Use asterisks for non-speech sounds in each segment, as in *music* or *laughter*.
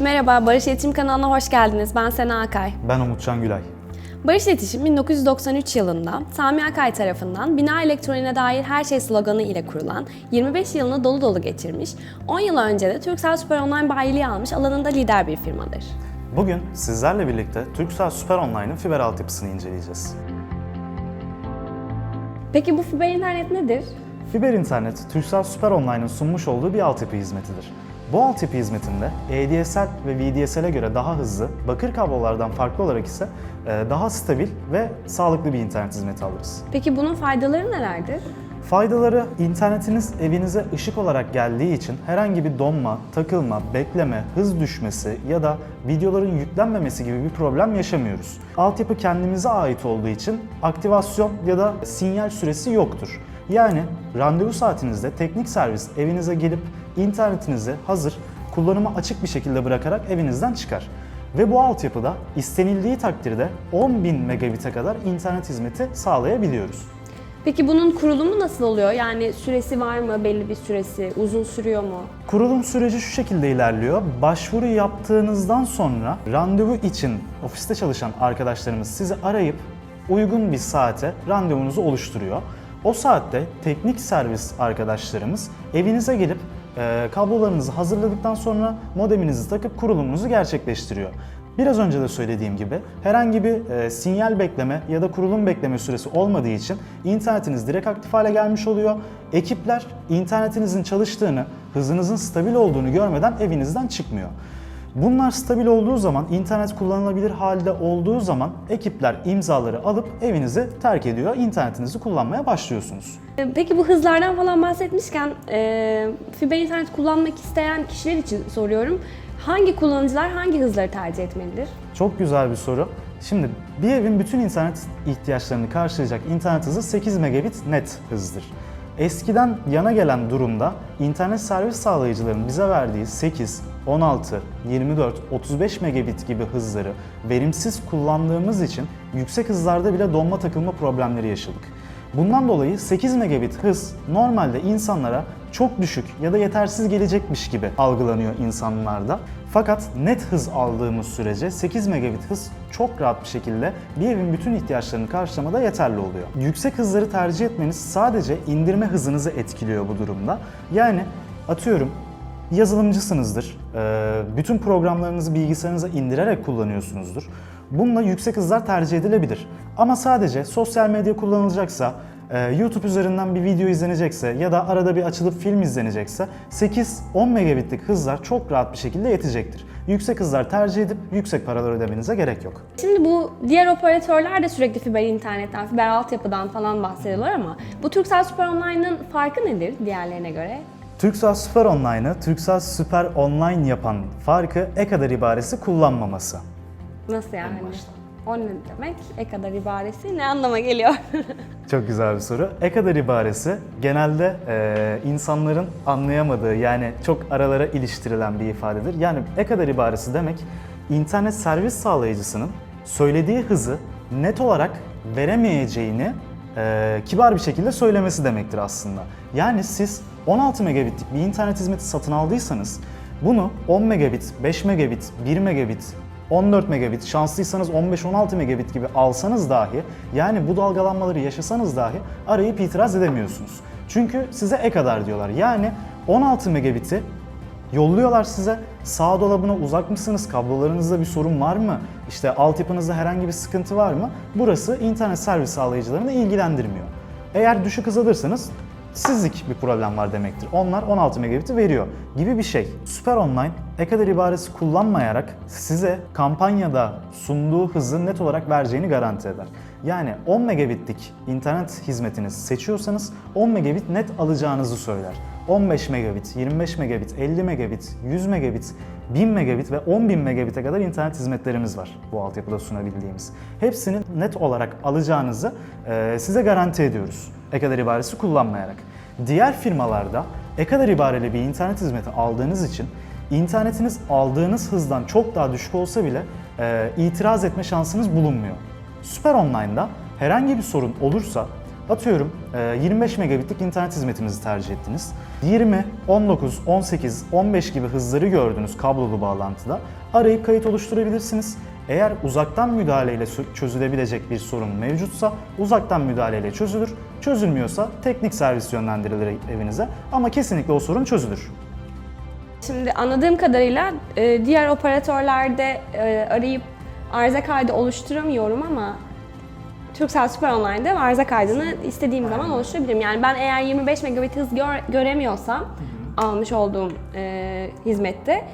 Merhaba, Barış İletişim kanalına hoş geldiniz. Ben Sena Akay. Ben Umutcan Gülay. Barış İletişim 1993 yılında Sami Akay tarafından bina elektroniğine dair her şey sloganı ile kurulan, 25 yılını dolu dolu geçirmiş, 10 yıl önce de Turkcell Süper Online bayiliği almış alanında lider bir firmadır. Bugün sizlerle birlikte Turkcell Süper Online'ın fiber altyapısını inceleyeceğiz. Peki bu fiber internet nedir? Fiber internet, Turkcell Süper Online'ın sunmuş olduğu bir altyapı hizmetidir. Bu altyapı hizmetinde ADSL ve VDSL'e göre daha hızlı, bakır kablolardan farklı olarak ise e, daha stabil ve sağlıklı bir internet hizmeti alırız. Peki bunun faydaları nelerdir? Faydaları internetiniz evinize ışık olarak geldiği için herhangi bir donma, takılma, bekleme, hız düşmesi ya da videoların yüklenmemesi gibi bir problem yaşamıyoruz. Altyapı kendimize ait olduğu için aktivasyon ya da sinyal süresi yoktur. Yani randevu saatinizde teknik servis evinize gelip internetinizi hazır, kullanıma açık bir şekilde bırakarak evinizden çıkar. Ve bu altyapıda istenildiği takdirde 10.000 megabit'e kadar internet hizmeti sağlayabiliyoruz. Peki bunun kurulumu nasıl oluyor? Yani süresi var mı? Belli bir süresi? Uzun sürüyor mu? Kurulum süreci şu şekilde ilerliyor. Başvuru yaptığınızdan sonra randevu için ofiste çalışan arkadaşlarımız sizi arayıp uygun bir saate randevunuzu oluşturuyor. O saatte teknik servis arkadaşlarımız evinize gelip e, kablolarınızı hazırladıktan sonra modeminizi takıp kurulumunuzu gerçekleştiriyor. Biraz önce de söylediğim gibi herhangi bir e, sinyal bekleme ya da kurulum bekleme süresi olmadığı için internetiniz direkt aktif hale gelmiş oluyor. Ekipler internetinizin çalıştığını, hızınızın stabil olduğunu görmeden evinizden çıkmıyor. Bunlar stabil olduğu zaman, internet kullanılabilir halde olduğu zaman ekipler imzaları alıp evinizi terk ediyor, internetinizi kullanmaya başlıyorsunuz. Ee, Peki bu hızlardan falan bahsetmişken e, fiber internet kullanmak isteyen kişiler için soruyorum. Hangi kullanıcılar hangi hızları tercih etmelidir? Çok güzel bir soru. Şimdi bir evin bütün internet ihtiyaçlarını karşılayacak internet hızı 8 megabit net hızdır. Eskiden yana gelen durumda internet servis sağlayıcılarının bize verdiği 8, 16, 24, 35 megabit gibi hızları verimsiz kullandığımız için yüksek hızlarda bile donma takılma problemleri yaşadık. Bundan dolayı 8 megabit hız normalde insanlara çok düşük ya da yetersiz gelecekmiş gibi algılanıyor insanlarda. Fakat net hız aldığımız sürece 8 megabit hız çok rahat bir şekilde bir evin bütün ihtiyaçlarını karşılamada yeterli oluyor. Yüksek hızları tercih etmeniz sadece indirme hızınızı etkiliyor bu durumda. Yani atıyorum yazılımcısınızdır. Bütün programlarınızı bilgisayarınıza indirerek kullanıyorsunuzdur. Bununla yüksek hızlar tercih edilebilir. Ama sadece sosyal medya kullanılacaksa, YouTube üzerinden bir video izlenecekse ya da arada bir açılıp film izlenecekse 8-10 megabitlik hızlar çok rahat bir şekilde yetecektir. Yüksek hızlar tercih edip yüksek paralar ödemenize gerek yok. Şimdi bu diğer operatörler de sürekli fiber internetten, fiber altyapıdan falan bahsediyorlar ama bu Turkcell Süper Online'ın farkı nedir diğerlerine göre? Turkcell Süper Online'ı Turkcell Süper Online yapan farkı e-kadar ibaresi kullanmaması. Nasıl yani? O ne demek? E kadar ibaresi ne anlama geliyor? *laughs* Çok güzel bir soru. E-kadar ibaresi genelde e, insanların anlayamadığı yani çok aralara iliştirilen bir ifadedir. Yani e-kadar ibaresi demek internet servis sağlayıcısının söylediği hızı net olarak veremeyeceğini e, kibar bir şekilde söylemesi demektir aslında. Yani siz 16 megabitlik bir internet hizmeti satın aldıysanız bunu 10 megabit, 5 megabit, 1 megabit, 14 megabit, şanslıysanız 15-16 megabit gibi alsanız dahi yani bu dalgalanmaları yaşasanız dahi arayıp itiraz edemiyorsunuz. Çünkü size e kadar diyorlar. Yani 16 megabiti yolluyorlar size. Sağ dolabına uzak mısınız? Kablolarınızda bir sorun var mı? İşte altyapınızda herhangi bir sıkıntı var mı? Burası internet servis sağlayıcılarını ilgilendirmiyor. Eğer düşük hız alırsanız sizlik bir problem var demektir. Onlar 16 megabit'i veriyor gibi bir şey. Süper Online e-kadar ibaresi kullanmayarak size kampanyada sunduğu hızı net olarak vereceğini garanti eder. Yani 10 megabitlik internet hizmetinizi seçiyorsanız 10 megabit net alacağınızı söyler. 15 megabit, 25 megabit, 50 megabit, 100 megabit, 1000 megabit ve 10.000 megabit'e kadar internet hizmetlerimiz var bu altyapıda sunabildiğimiz. Hepsini net olarak alacağınızı size garanti ediyoruz e-kadar ibaresi kullanmayarak. Diğer firmalarda e-kadar ibareli bir internet hizmeti aldığınız için internetiniz aldığınız hızdan çok daha düşük olsa bile e, itiraz etme şansınız bulunmuyor. Süper Online'da herhangi bir sorun olursa Atıyorum e, 25 megabitlik internet hizmetimizi tercih ettiniz. 20, 19, 18, 15 gibi hızları gördüğünüz kablolu bağlantıda arayıp kayıt oluşturabilirsiniz. Eğer uzaktan müdahaleyle çözülebilecek bir sorun mevcutsa uzaktan müdahaleyle çözülür. Çözülmüyorsa teknik servis yönlendirilir evinize ama kesinlikle o sorun çözülür. Şimdi anladığım kadarıyla e, diğer operatörlerde e, arayıp arıza kaydı oluşturamıyorum ama Turkcell Super Online'de arıza kaydını istediğim zaman oluşturabilirim. Yani ben eğer 25 megabit hız gör- göremiyorsam almış olduğum e, hizmette 22,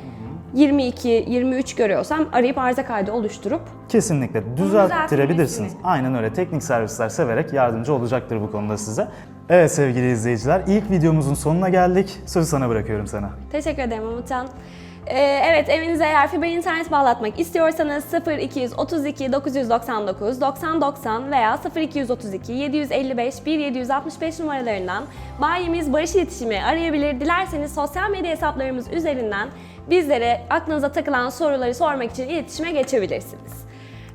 23 görüyorsam arayıp arıza kaydı oluşturup Kesinlikle düzelttirebilirsiniz. Aynen öyle. Teknik servisler severek yardımcı olacaktır bu konuda size. Evet sevgili izleyiciler, ilk videomuzun sonuna geldik. Sözü sana bırakıyorum sana. Teşekkür ederim Umutcan. Ee, evet evinize eğer fiber internet bağlatmak istiyorsanız 0232 999 9090 veya 0232 755 1765 numaralarından bayimiz Barış İletişim'i arayabilir. Dilerseniz sosyal medya hesaplarımız üzerinden bizlere aklınıza takılan soruları sormak için iletişime geçebilirsiniz.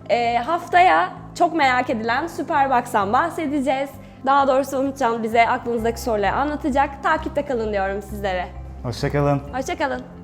Ee, haftaya çok merak edilen Superbox'tan bahsedeceğiz. Daha doğrusu Umutcan bize aklınızdaki soruları anlatacak. Takipte kalın diyorum sizlere. Hoşçakalın. Hoşçakalın.